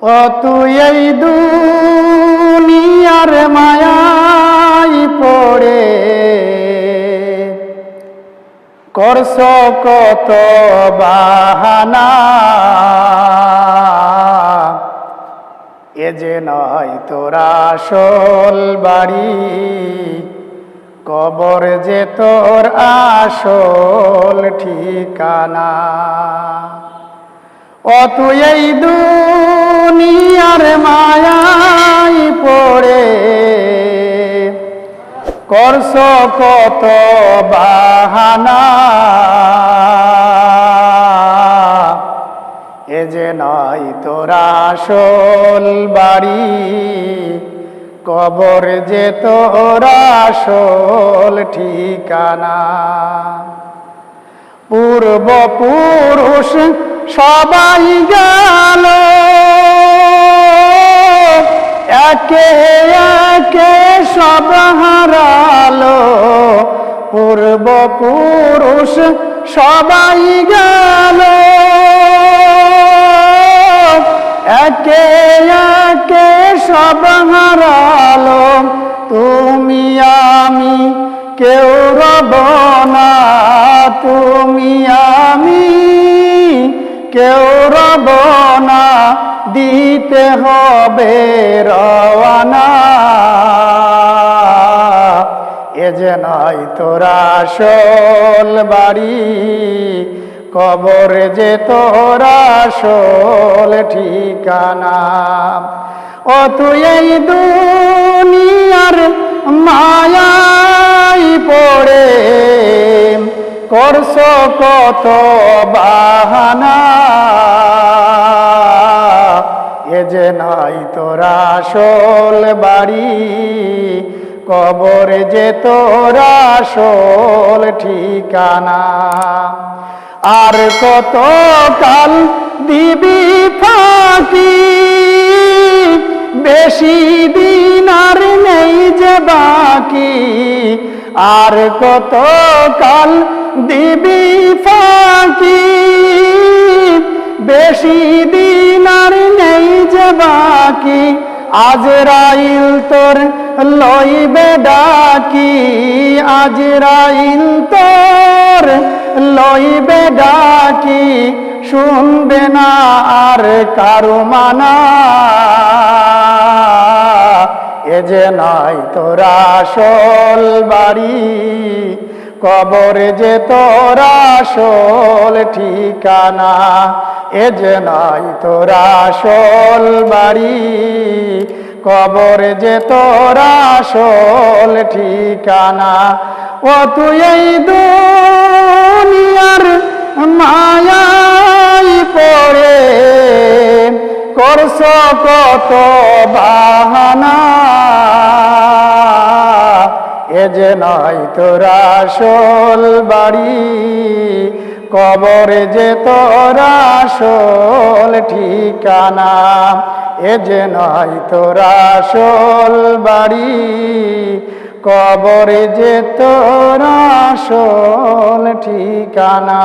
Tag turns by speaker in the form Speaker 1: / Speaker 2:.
Speaker 1: ও তুই এই দুনিয়ার মায়াই পড়ে। করছ কত বাহানা। এ যে নয় তোরা আসল বাড়ি, কবর যে তোর আসল ঠিকানা। ও তুই এই দুনিয়ার মায়াই পড়ে। করছ কত বাহানা। এ যে নয় তোরা আসল বাড়ি, কবর যে তোরা আসল ঠিকানা। পূর্ব পুরুষ সবাই গেল একে একে সব হারালো। পূর্ব পুরুষ সবাই গেল। একে একে সব হারালো। তুমি আমি, কেউ রব না। তুমি আমি, কেউ রব দিতে হবে রওয়ানা। এ যে নয় তোরা আসল বাড়ি, কবর যে তোরা আসল ঠিকানা। ও তুই এই দুনিয়ার মায়াই পড়ে, করছ কত বাহানা। এ যে নাই তোরা আসল বাড়ি, কবর যে তোরা আসল ঠিকানা। আর কত কাল দিবি ফাঁকি, বেশি দিন আর নেই যে বাকি। আর কত কাল দিবি ফাঁকি, বেশি বাকি আজ রাইল তোর লইবে ডাকি আজ রাইল তোর লইবে ডাকি, শুনবে না আর কারও মানা। এ যে নাই তোরা আসল বাড়ি কবরে যে তোরা আসল ঠিকানা, এ যে নাই তোরা আসল বাড়ি। কবরে যে তোরা আসল ঠিকানা, ও তুই এই দুনিয়ার মায়াই পড়ে। করছ কত বাহানা যে নয় তোরা আসল বাড়ি, কবরে যে তোরা আসল ঠিকানা, এ যে নয় তোরা আসল বাড়ি, কবরে যে তোরা আসল ঠিকানা।